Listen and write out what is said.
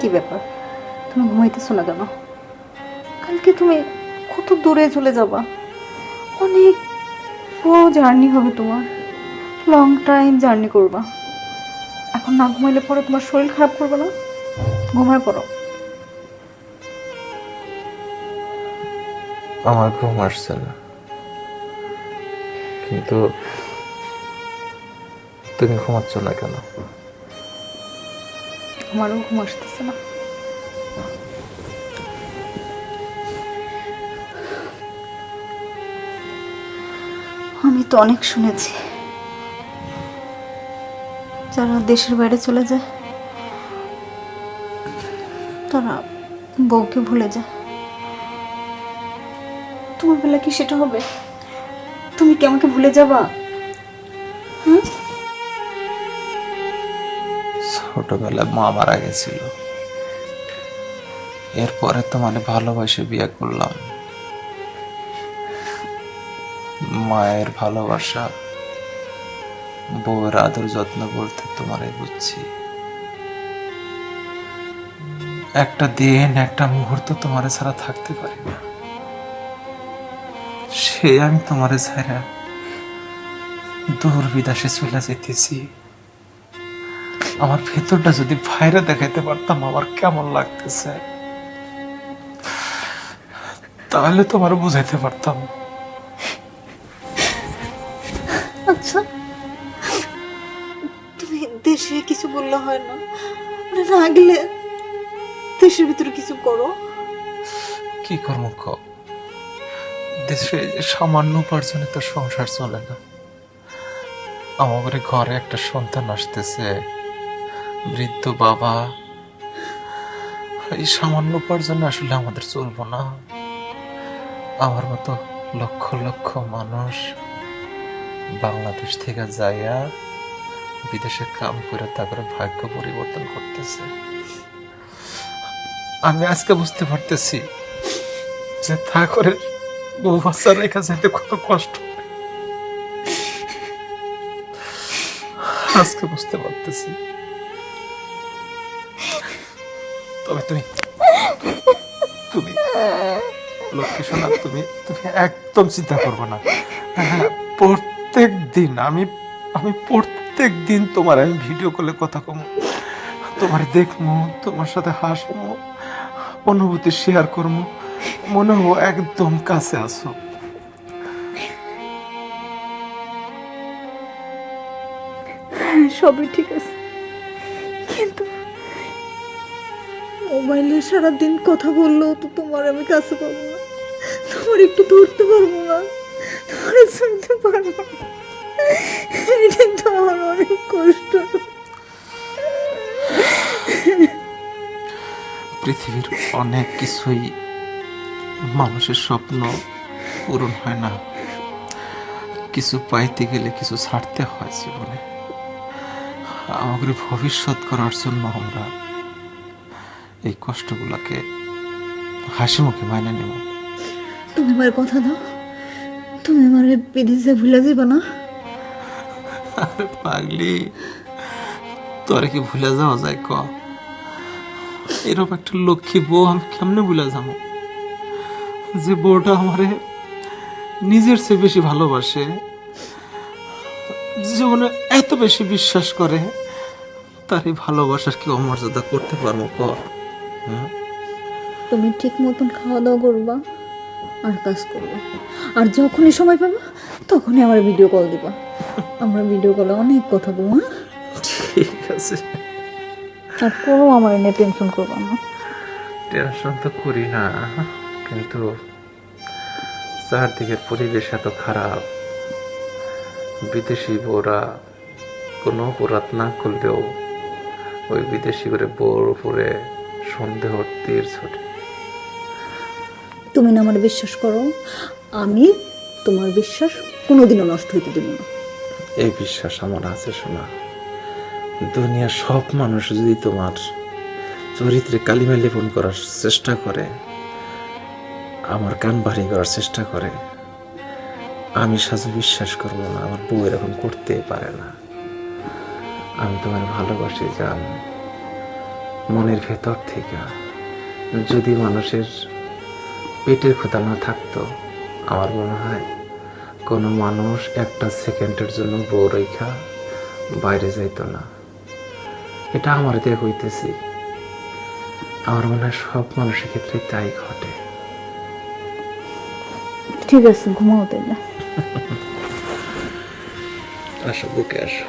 কি ব্যাপার? তুমি ঘুমাইতেছো না কেন? কালকে তুমি কত দূরে চলে যাবা? অনেক বড় জার্নি হবে তোমার। লং টাইম জার্নি করবা। এখন না ঘুমাইলে পরে তোমার শরীর খারাপ করবে না? ঘুমায় পড়ো। আমার ঘুম আসছে না। কিন্তু তুমি ঘুমাচ্ছ না কেন? আমারও ঘুম আসতেছে না। আমি তো অনেক শুনেছি। যারা দেশের বাইরে চলে যায়, তারা বউকে ভুলে যায়। তোমার বেলা কি সেটা হবে? তুমি কি আমাকে ভুলে যাবা? ছোটবেলায় মা মারা গেছিল। এরপরে তো মানে ভালোবাসে বিয়ে করলাম। মায়ের ভালোবাসা, বউয়ের আদর যত্ন বলতে তোমারে বুঝছি। একটা দিন, একটা মুহূর্ত তোমার ছাড়া থাকতে পারি না। সে আমি তোমার ছাড়া দূর বিদেশে চলে যেতেছি। আমার ভেতরটা যদি বাইরে দেখাইতে পারতাম আমার কেমন লাগতেছে? তাহলে তোমার বুঝাইতে পারতাম। আচ্ছা তুমি দেশে কিছু বললে হয় না? না গেলে দেশের ভিতরে কিছু করো। কি করব ক? দেশে সামান্য উপার্জনে তো সংসার চলে না। আমাদের ঘরে একটা সন্তান আসতেছে। বৃদ্ধ বাবা, এই সামান্য উপার্জনে আসলে আমাদের চলবো না। আমার মতো লক্ষ লক্ষ মানুষ বাংলাদেশ থেকে যাইয়া বিদেশে কাম করে তারপরে ভাগ্য পরিবর্তন করতেছে। আমি আজকে বুঝতে পারতেছি যে তা করে বউ বাচ্চা রেখা যেতে কত কষ্ট। আজকে বুঝতে পারতেছি। তবে তুমি তুমি লক্ষ্মী সোনা তুমি তুমি একদম চিন্তা করব না। হ্যাঁ, প্রত্যেক দিন আমি আমি প্রত্যেক দিন তোমার আমি ভিডিও কলে কথা কমো তোমার দেখব তোমার সাথে হাসবো অনুভূতি শেয়ার করব মনে হব একদম কাছে আসো হ্যাঁ সবই ঠিক আছে। মোবাইলে সারাদিন কথা বললেও তো তোমার আমি কাছে পাবো না। তোমার একটু ধরতে পারব না। তোমার শুনতে পারব না। এটা তো আমার অনেক কষ্ট। পৃথিবীর অনেক কিছুই মানুষের স্বপ্ন পূরণ হয় না। কিছু পাইতে গেলে কিছু ছাড়তে হয় জীবনে। আমাদের ভবিষ্যৎ করার জন্য আমরা এই কষ্টগুলোকে হাসি মুখে মাইনে নেব। তুমি আমার কথা দাও। তুমি আমার বিদেশে ভুলে যাবে না। আরে পাগলি তোরে কি ভুলে যাওয়া যায় ক? এরকম একটা লক্ষ্মী বউ আমি কেমনে ভুলে যাব? যে বউটা আমারে নিজের চেয়ে বেশি ভালোবাসে জীবনে এত বেশি বিশ্বাস করে তার এই ভালোবাসার কি অমর্যাদা করতে পারব ক? হুম? তুমি ঠিক মতন খাওয়া দাওয়া করবা আর কাজ করবা। আর যখনই সময় পাবা তখনই আমার ভিডিও কল দিবা। আমরা ভিডিও কলে অনেক কথা বলব হ্যাঁ? ঠিক আছে। আর কোনো আমার এনে টেনশন করব না। টেনশন তো করি না কিন্তু চারদিকের পরিবেশ এত খারাপ। বিদেশি বউরা কোনো অপরাধ না করলেও ওই বিদেশি করে বউর উপরে সন্দেহ তীর ছোটে। তুমি না আমার বিশ্বাস করো আমি তোমার বিশ্বাস কোনোদিনও নষ্ট হইতে দেব না। এই বিশ্বাস আমার আছে শোনা দুনিয়ার সব মানুষ যদি তোমার চরিত্রে কালিমা লেপন করার চেষ্টা করে আমার কান ভারী করার চেষ্টা করে আমি সাজু বিশ্বাস করব না আমার বউ এরকম করতে পারে না। আমি তোমার ভালোবাসি জান। মনের ভেতর থেকে। যদি মানুষের পেটের ক্ষুধা না থাকতো আমার মনে হয় কোনো মানুষ একটা সেকেন্ডের জন্য বউ রেখা বাইরে যাইতো না। এটা আমার দিয়ে হইতেছি। আমার মনে হয় সব মানুষের ক্ষেত্রে তাই ঘটে। ঠিক আছে ঘুমাও তাই না? আসো বুকে আসো।